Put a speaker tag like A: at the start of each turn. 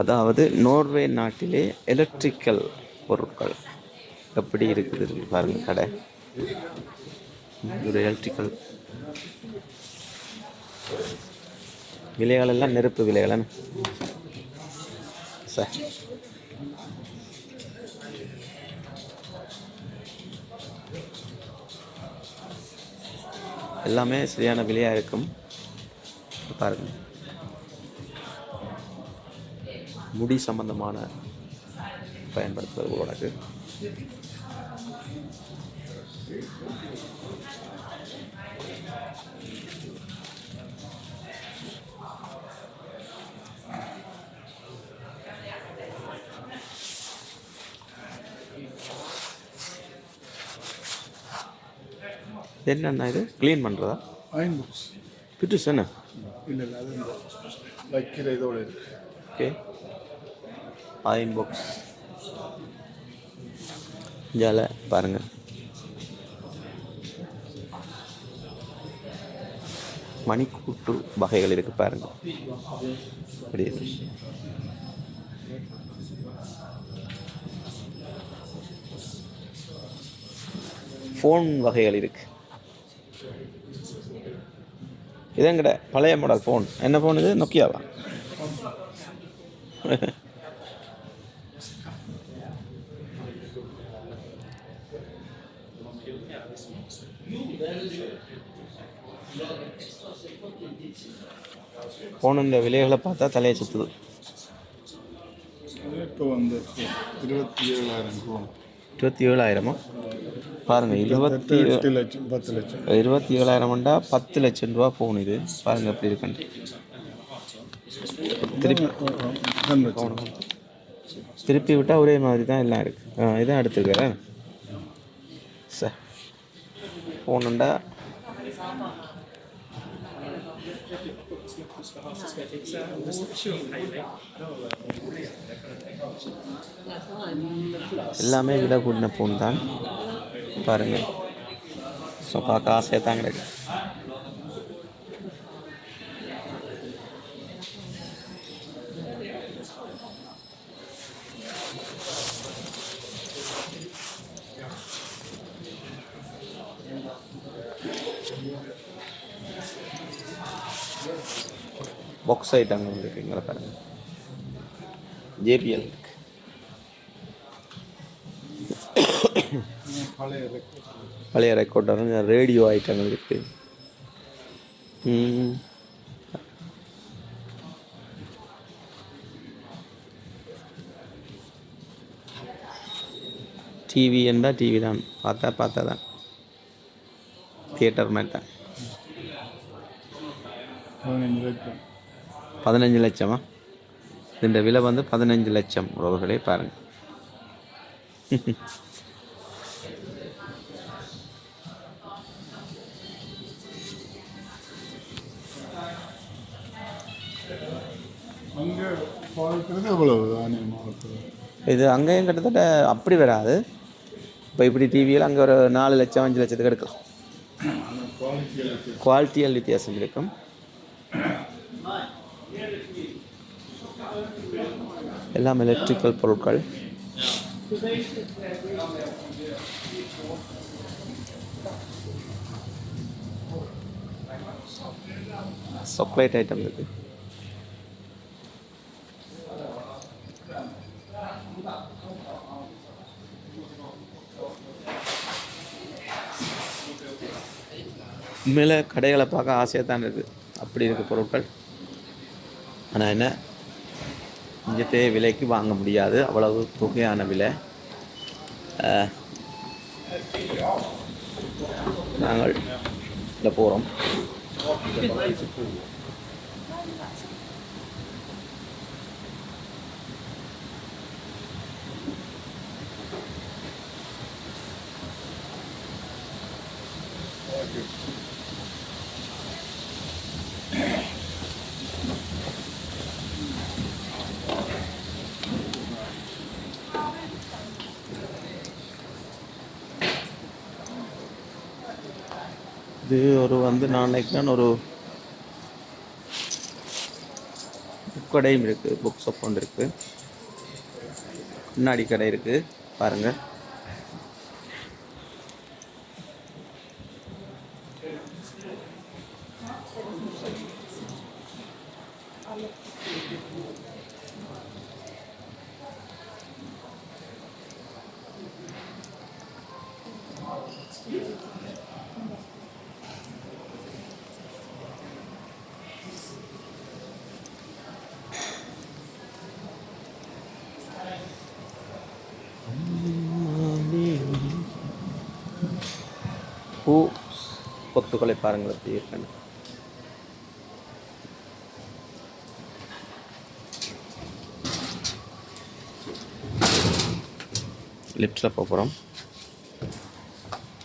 A: அதாவது நோர்வே நாட்டிலே எலக்ட்ரிக்கல் பொருட்கள் எப்படி இருக்குது பாருங்கள் கடை. ஒரு எலக்ட்ரிக்கல் விலைகள் எல்லாம் நெருப்பு விலைகள் சார். எல்லாமே சரியான விலையாக இருக்கும். பாருங்கள் முடி சம்பந்தமான பயன்படுத்துவது உனக்கு. என்னண்ணா இது? க்ளீன் பண்ணுறதா
B: அயன் பாக்ஸ்
A: பிட்டுஸ் என்ன?
B: இல்லை இல்லை அது வைக்கிற இதோட இருக்கு.
A: ஓகே ஆயின் பாக்ஸ் ஜால பாருங்க. மணிக்கூட்டு வகைகள் இருக்குது பாருங்கள் அப்படி ஃபோன் வகைகள் இருக்கு. இதங்கட பழைய மாடல் ஃபோன் என்ன ஃபோன் இது? நொக்கியாவா ஃபோனுன்ற விலைகளை பார்த்தா தலையை சுற்றுது
B: அது இப்போ வந்து இருபத்தி ஏழாயிரம் ரூபா.
A: இருபத்தி ஏழாயிரமா? பாருங்கள் இருபத்தி
B: எட்டு லட்சம் பத்து லட்சம்.
A: இருபத்தி ஏழாயிரம்டா பத்து லட்சம் ரூபா ஃபோன் இது. பாருங்க எப்படி இருக்குன்னு. திருப்பி திருப்பி விட்டால் ஒரே மாதிரி தான் எல்லாம் இருக்கு. ஆ இதான் எடுத்துருக்கிறேன் சார் ஃபோனுண்டா எல்லாமே விட கூடின ஃபோன் தான் பாருங்கள் ஸோ பார்க்க ஆசையாக தான் கிடக்கு. பாக்ஸ் ஐட்டம் இருக்குங்களா பாருங்கள் ஜேபிஎல்
B: பழைய record.
A: ரெக்கார்டர் ரேடியோ ஐட்டங்கள் இருக்கு டிவி என்றால் டிவி தான் பார்த்தா பார்த்தா தான் தியேட்டர் மாதிரி தான்
B: பதினஞ்சு லட்சம்?
A: இந்த விலை வந்து பதினஞ்சு லட்சம் உறவுகளே பாருங்க.
B: அங்கே பார்க்கறது எவ்வளவு ஆனிய மாவட்டத்தில்?
A: இது அங்கேயும் கிட்டத்தட்ட அப்படி வராது. இப்போ இப்படி டிவியில் அங்கே ஒரு நாலு லட்சம் அஞ்சு லட்சத்துக்கு எடுக்கலாம்.
B: குவாலிட்டி
A: குவாலிட்டியல் வித்தியாசம் இருக்கும். எல்லாம் எலக்ட்ரிக்கல் பொருட்கள். சாக்லேட் ஐட்டம் இருக்கு. உண்மையில் கடைகளை பார்க்க ஆசையாக தான் இருக்குது அப்படி இருக்க பொருட்கள். ஆனால் என்ன? இங்கத்தே விலைக்கு வாங்க முடியாது. அவ்வளவு தொகையான விலை. நாங்கள் இதில் போகிறோம் இது ஒரு வந்து நான் நினைக்கிறேன் ஒரு புக் கடையும் இருக்குது புக் ஷாப் ஒன்று இருக்குது கண்ணாடி கடை இருக்குது பாருங்கள் பூ கொத்துக்களை பாருங்கள் எப்படி இருக்குன்னு லிஃப்ட்டில் போகிறோம்